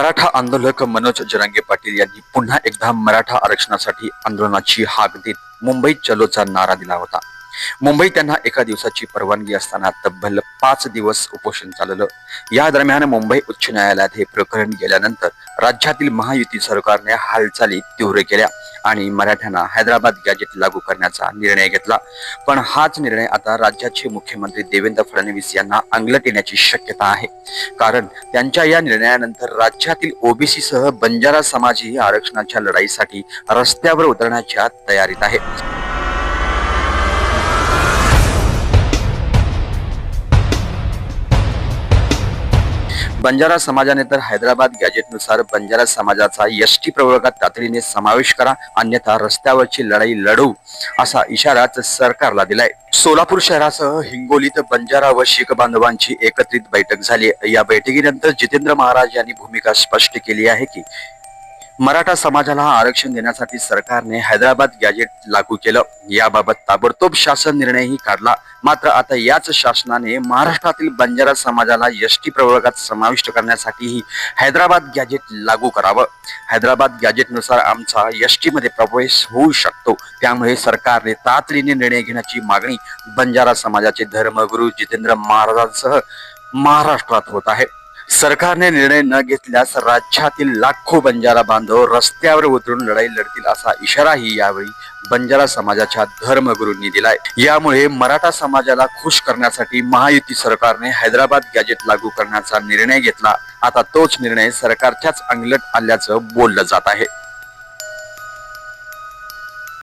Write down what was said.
मराठा आंदोलक मनोज जरांगे पाटील यांनी पुन्हा एकदा मराठा आरक्षणासाठी आंदोलनाची हाक देत मुंबईत चलोचा नारा दिला होता. मुंबईत त्यांना एका दिवसाची परवानगी असताना तब्बल पाच दिवस उपोषण चाललं. या दरम्यान मुंबई उच्च न्यायालयात हे प्रकरण गेल्यानंतर राज्यातील महायुती सरकारने हालचाली तीव्र केल्या आणि मराठ्यांना हैदराबाद गॅजेट लागू करण्याचा निर्णय घेतला. पण हाच निर्णय आता राज्याचे मुख्यमंत्री देवेंद्र फडणवीस यांना अंगलटेण्याची शक्यता आहे. कारण त्यांच्या या निर्णयानंतर राज्यातील ओबीसी सह बंजारा समाजही आरक्षणाच्या लढाईसाठी रस्त्यावर उतरण्याच्या तयारीत आहे. बंजारा समाजाने तर हैदराबाद गॅजेटनुसार बंजारा समाजाचा एस टी प्रवर्गात तातडीने समावेश करा अन्यथा रस्त्यावरची लढाई लढवू असा इशाराच सरकारला दिलाय. सोलापूर शहरासह हिंगोलीत बंजारा व शीख बांधवांची एकत्रित बैठक झाली. या बैठकीनंतर जितेंद्र महाराज यांनी भूमिका स्पष्ट केली आहे की मराठा समाजाला आरक्षण देण्यासाठी सरकारने हैदराबाद गॅजेट लागू केलं. याबाबत ताबडतोब शासन निर्णयही काढला. मात्र आता याच शासनाने महाराष्ट्रातील बंजारा समाजाला एस टी प्रवर्गात समाविष्ट करण्यासाठीही हैदराबाद गॅजेट लागू करावं. हैदराबाद गॅजेटनुसार आमचा एस टीमध्ये प्रवेश होऊ शकतो. त्यामुळे सरकारने तातडीने निर्णय घेण्याची मागणी बंजारा समाजाचे धर्मगुरू जितेंद्र महाराजांसह महाराष्ट्रात होत आहे. सरकारने निर्णय न घेतल्यास राज्यातील लाखो बंजारा बांधव रस्त्यावर उतरून लढाई लढतील असा इशाराही यावेळी बंजारा समाजाच्या धर्मगुरूंनी दिलाय. यामुळे मराठा समाजाला खुश करण्यासाठी महायुती सरकारने हैदराबाद गॅजेट लागू करण्याचा निर्णय घेतला. आता तोच निर्णय सरकारच्याच अंगलट आल्याचं बोललं जात आहे.